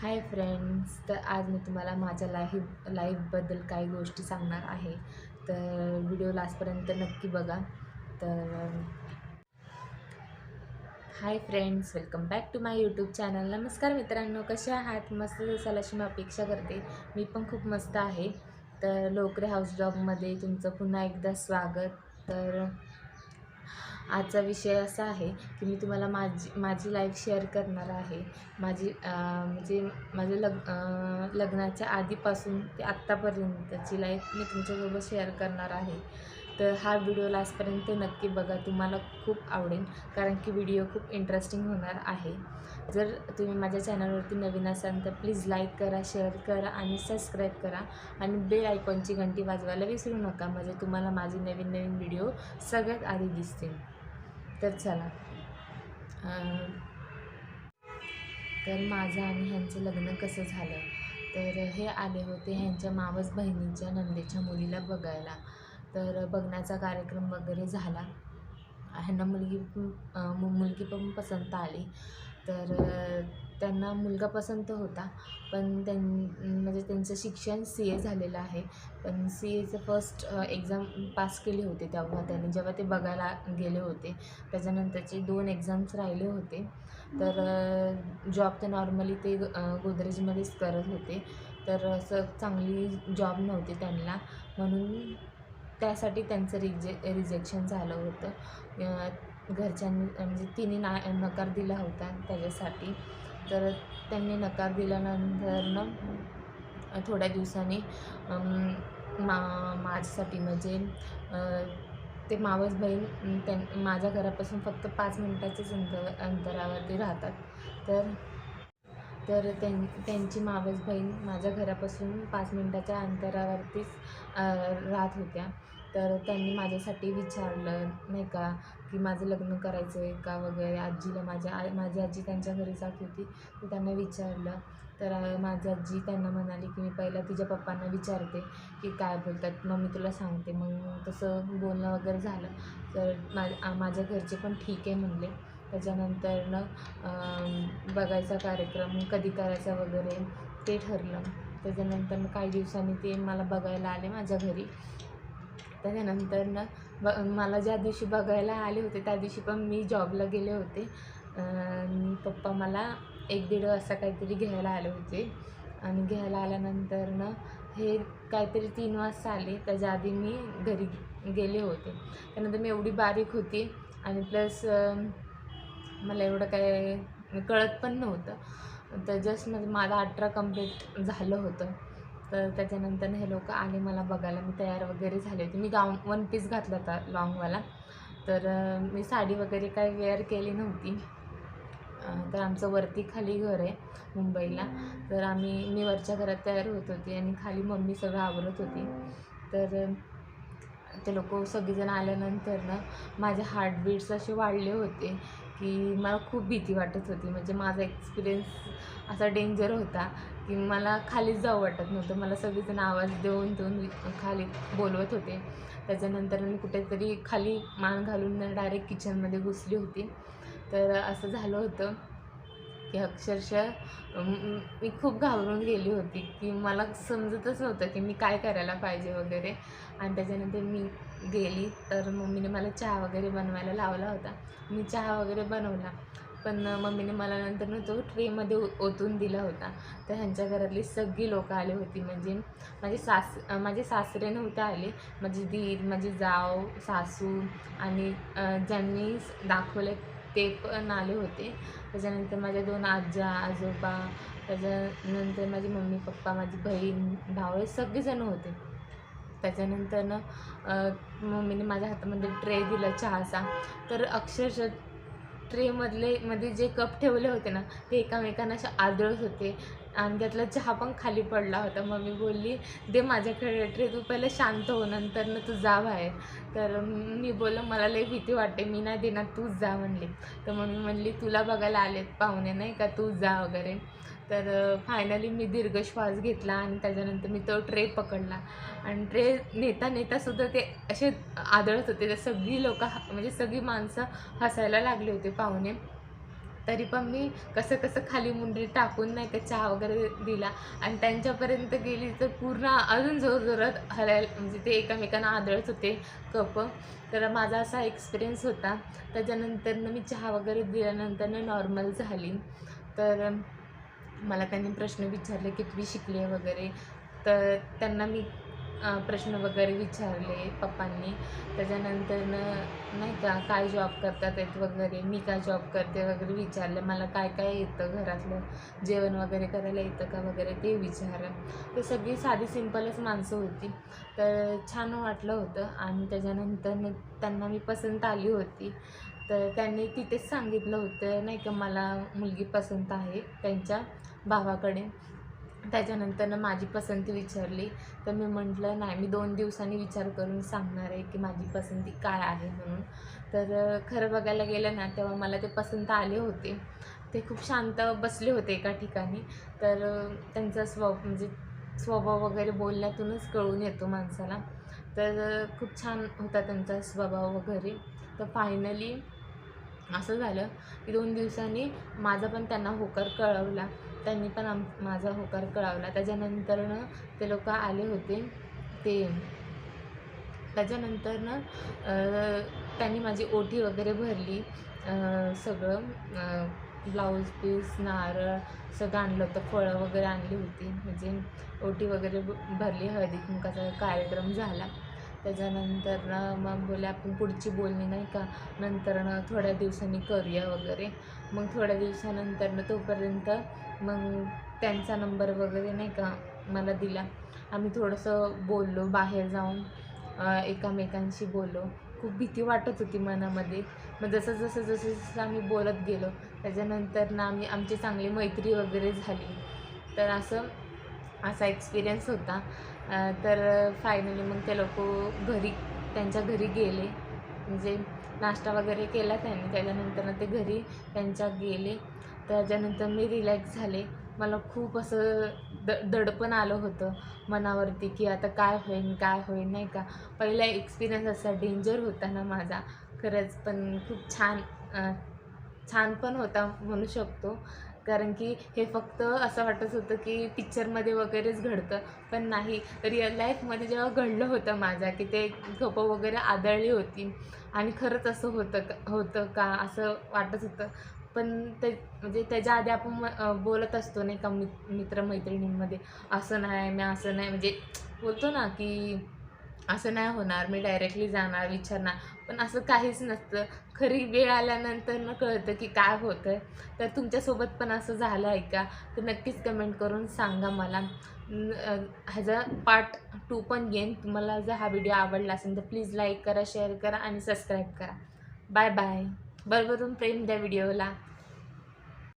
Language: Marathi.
हाय फ्रेंड्स तर आज मी तुम्हाला माझ्या लाईफ लाईफबद्दल काही गोष्टी सांगणार आहे. तर व्हिडिओ लास्टपर्यंत नक्की बघा. तर hi friends welcome back to my YouTube channel नमस्कार मित्रांनो कसे आहात? मस्त असाल अशी मी अपेक्षा करते. मी पण खूप मस्त आहे. तर लोकरे हाऊस जॉबमध्ये तुमचं पुन्हा एकदा स्वागत. तर आजचा विषय असा आहे की मी तुम्हाला माझी माझी लाईफ शेअर करणार आहे. माझी म्हणजे माझं लग लग्नाच्या आधीपासून ते आत्तापर्यंतची लाईफ मी तुमच्यासोबत शेअर करणार आहे. तर हा व्हिडिओ लास्टपर्यंत नक्की बघा तुम्हाला खूप आवडेल कारण की व्हिडिओ खूप इंटरेस्टिंग होणार आहे. जर तुम्ही माझ्या चॅनलवरती नवीन असाल तर प्लीज लाईक करा शेअर करा आणि सबस्क्राईब करा आणि बेल आयकॉनची घंटी वाजवायला विसरू नका. म्हणजे तुम्हाला माझे नवीन नवीन व्हिडिओ सगळ्यात आधी दिसतील. तर चला. तर माझं आणि ह्यांचं लग्न कसं झालं? तर हे आले होते ह्यांच्या मावस बहिणीच्या नंदेच्या मुलीला बघायला. तर बघण्याचा कार्यक्रम वगैरे झाला. ह्यांना मुलगी मु- मुलगी पण पसंत आली. तर त्यांना मुलगा पसंत होता. पण त्यां म्हणजे त्यांचं शिक्षण सी ए झालेलं आहे. पण सी एचं फर्स्ट एक्झाम पास केली होते तेव्हा. त्यांनी जेव्हा ते बघायला गेले होते त्याच्यानंतरचे दोन एक्झाम्स राहिले होते. तर जॉब तर नॉर्मली ते गोदरेजमध्येच करत होते. तर असं चांगली जॉब नव्हती त्यांना. म्हणून त्यासाठी त्यांचं रिजे रिजेक्शन झालं होतं. घरच्यांनी म्हणजे तिने ना नकार दिला होता त्याच्यासाठी. तर त्यांनी नकार दिल्यानंतर थोड्या दिवसांनी मा माझ्यासाठी म्हणजे ते मावस बहीण त्यां माझ्या घरापासून फक्त पाच मिनटाचेच अंतर अंतरावरती राहतात. तर तर त्यां त्यांची मावस बहीण माझ्या घरापासून पाच मिनटाच्या अंतरावरतीच राहत होत्या. तर त्यांनी माझ्यासाठी विचारलं नाही का की माझं लग्न करायचं आहे का वगैरे. आजीला माझ्या आ माझी आजी त्यांच्या घरी जात होती तर त्यांना विचारलं. तर माझी आजी त्यांना म्हणाली की मी पहिला तिच्या पप्पांना विचारते की काय बोलतात. मग मी तुला सांगते. मग तसं बोलणं वगैरे झालं. तर मा माझ्या घरचे पण ठीक आहे म्हणले. त्याच्यानंतरनं बघायचा कार्यक्रम कधी करायचा वगैरे ते ठरलं. त्याच्यानंतर काही दिवसांनी ते मला बघायला आले माझ्या घरी. त्याच्यानंतरनं ब मला ज्या दिवशी बघायला आले होते त्या दिवशी पण मी जॉबला गेले होते. पप्पा मला एक दीड वाजता काहीतरी घ्यायला आले होते. आणि घ्यायला आल्यानंतर ना हे काहीतरी तीन वाजता आले त्याच्या आधी मी घरी गेले होते. त्यानंतर मी एवढी बारीक होती आणि प्लस मला एवढं काय कळत पण नव्हतं. तर जस्ट म्हणजे माझं अठरा कंप्लीट झालं होतं. तर त्याच्यानंतर हे लोक आले मला बघायला. मी तयार वगैरे झाले होते. मी गाऊन वन पीस घातला होता लॉंगवाला तर मी साडी वगैरे काही वेअर केली नव्हती. तर आमचं वरती खाली घर आहे मुंबईला. तर आम्ही मी वरच्या घरात तयार होत होती आणि खाली मम्मी सगळं आवरत होती. तर ते लोक सगळेजण आल्यानंतर ना माझे हार्टबीट्स असे वाढले होते की मला खूप भीती वाटत होती. म्हणजे माझा एक्सपिरियन्स असा डेंजर होता की मला खालीच जाऊ वाटत नव्हतं. मला सगळेजण आवाज देऊन देऊन खाली बोलवत होते. त्याच्यानंतर मी कुठेतरी खाली मान घालून डायरेक्ट किचनमध्ये घुसली होती. तर असं झालं होतं की अक्षरशः मी खूप घाबरून गेली होती की मला समजतच नव्हतं की मी काय करायला पाहिजे वगैरे. आणि त्याच्यानंतर मी गेली. तर मम्मीने मला चहा वगैरे बनवायला लावला होता. मी चहा वगैरे बनवला. पण मम्मीने मला नंतर ना तो ट्रेमध्ये ओतून दिला होता. तर ह्यांच्या घरातली सगळी लोकं आली होती. म्हणजे माझे सास माझे सासरे नव्हते आले. माझी दीर माझी जाव सासू आणि ज्यांनी दाखवले ते पण आले होते. त्याच्यानंतर माझ्या दोन आजा आजोबा त्याच्यानंतर माझी मम्मी पप्पा माझी बहीण भाऊ हे सगळेजण होते. त्याच्यानंतर अं, मम्मीने माझ्या हातामध्ये ट्रे दिला चहाचा. तर अक्षरशः ट्रेमधले मध्ये जे कप ठेवले होते ना ते एकामेकांना असे आदळत होते. आणि त्यातला चहा पण खाली पडला होता. मग मी बोलली दे माझ्याकडे ट्रे तू पहिलं शांत हो नंतर ना तू जा बाहेर. तर मी बोललं मला लई भीती वाटते मी नाही देणार तूच जा म्हणली. तर मम्मी म्हणली तुला बघायला आलेत पाहुणे नाही का? तूच जा वगैरे. तर फायनली मी दीर्घ श्वास घेतला आणि त्याच्यानंतर मी तो ट्रे पकडला. आणि ट्रे नेता नेतासुद्धा ते असे आदळत होते. तर सगळी लोक म्हणजे सगळी माणसं हसायला लागले होते पाहुणे. तरी पण मी कसं कसं खाली मुंडरी टाकून नाही का चहा वगैरे दिला. आणि त्यांच्यापर्यंत गेली तर पूर्ण अजून जोरजोरात हलायला म्हणजे ते एकमेकांना आदळत होते कप तर माझा असा एक्सपिरियन्स होता. त्याच्यानंतरनं मी चहा वगैरे दिल्यानंतरनं नॉर्मल झाली. तर मला त्यांनी प्रश्न विचारले की तुम्ही शिकले वगैरे. तर त्यांना मी प्रश्न वगैरे विचारले पप्पांनी. त्याच्यानंतरनं नाही का काय जॉब करतात आहेत वगैरे? मी काय जॉब करते? वगैरे विचारलं. मला काय काय येतं घरातलं? जेवण वगैरे करायला येतं का वगैरे? ते विचारलं. ते सगळी साधी सिंपलच माणसं होती. तर छान वाटलं होतं. आणि त्याच्यानंतर त्यांना मी पसंत आली होती. तर त्यांनी तिथेच सांगितलं होतं नाही का मला मुलगी पसंत आहे त्यांच्या भावाकडे. त्याच्यानंतर माझी पसंती विचारली. तर मी म्हटलं नाही मी दोन दिवसांनी विचार करून सांगणार आहे की माझी पसंती काय आहे म्हणून. तर खरं बघायला गेलं ना तेव्हा मला ते पसंत आले होते. ते खूप शांत बसले होते एका ठिकाणी. तर त्यांचा स्वभाव म्हणजे स्वभाव वगैरे बोलण्यातूनच कळून येतो माणसाला. तर खूप छान होता त्यांचा स्वभाव वगैरे. तर फायनली असं झालं की दोन दिवसांनी माझा पण त्यांना होकार कळवला. त्यांनी पण आम माझा होकार कळवला. त्याच्यानंतरनं ते लोक आले होते. ते त्याच्यानंतरनं त्यांनी माझी ओटी वगैरे भरली. सगळं ब्लाऊज पीस नारळ सगळं आणलं होतं. फळं वगैरे आणली होती. म्हणजे ओटी वगैरे भरली. हळदी कुंकाचा कार्यक्रम झाला. त्याच्यानंतर मग बोलले आपण पुढची बोलणी नाही का? नंतर ना थोड्या दिवसांनी करूया वगैरे. मग थोड्या दिवसानंतरनं तोपर्यंत मग त्यांचा नंबर वगैरे नाही का मला दिला. आम्ही थोडंसं बोललो बाहेर जाऊन एकामेकांशी बोललो. खूप भीती वाटत होती मनामध्ये. मग जसं जसं जसं जसं आम्ही बोलत गेलो त्याच्यानंतर ना आम्ही आमची चांगली मैत्री वगैरे झाली. तर असं असा एक्सपिरियन्स होता. तर फायनली मग ते लोक घरी त्यांच्या घरी गेले. म्हणजे नाश्ता वगैरे केला त्यांनी. त्याच्यानंतर ते घरी त्यांच्या गेले. त्याच्यानंतर मी रिलॅक्स झाले. मला खूप असं द दडपण आलं होतं मनावरती की आता काय होईल काय होईल नाही का? पहिला एक्सपिरियन्स असा डेंजर होता ना माझा. खरंच पण खूप छान छान पण होता म्हणू शकतो. कारण की हे फक्त असं वाटत होतं की पिक्चरमध्ये वगैरेच घडतं. पण नाही रिअल लाईफमध्ये जेव्हा घडलं होतं माझ्या की ते खपं वगैरे आदळली होती. आणि खरंच असं होतं का होतं का असं वाटत होतं. पण ते म्हणजे त्याच्या आधी आपण बोलत असतो नाही का मित्रमैत्रिणींमध्ये असं नाही मी असं नाही म्हणजे बोलतो ना की असं नाही होणार मी डायरेक्टली जाणार विचारणार. पण असं काहीच नसतं. खरी वेळ आल्यानंतर न कळतं की काय होतं आहे तर तुमच्यासोबत पण असं झालं आहे का? तर नक्कीच कमेंट करून सांगा मला. ह्याचा पार्ट टू पण येईन तुम्हाला जर हा व्हिडिओ आवडला असेल तर प्लीज लाईक करा शेअर करा आणि सबस्क्राईब करा. बाय बाय बरोबरून प्रेम द्या व्हिडिओला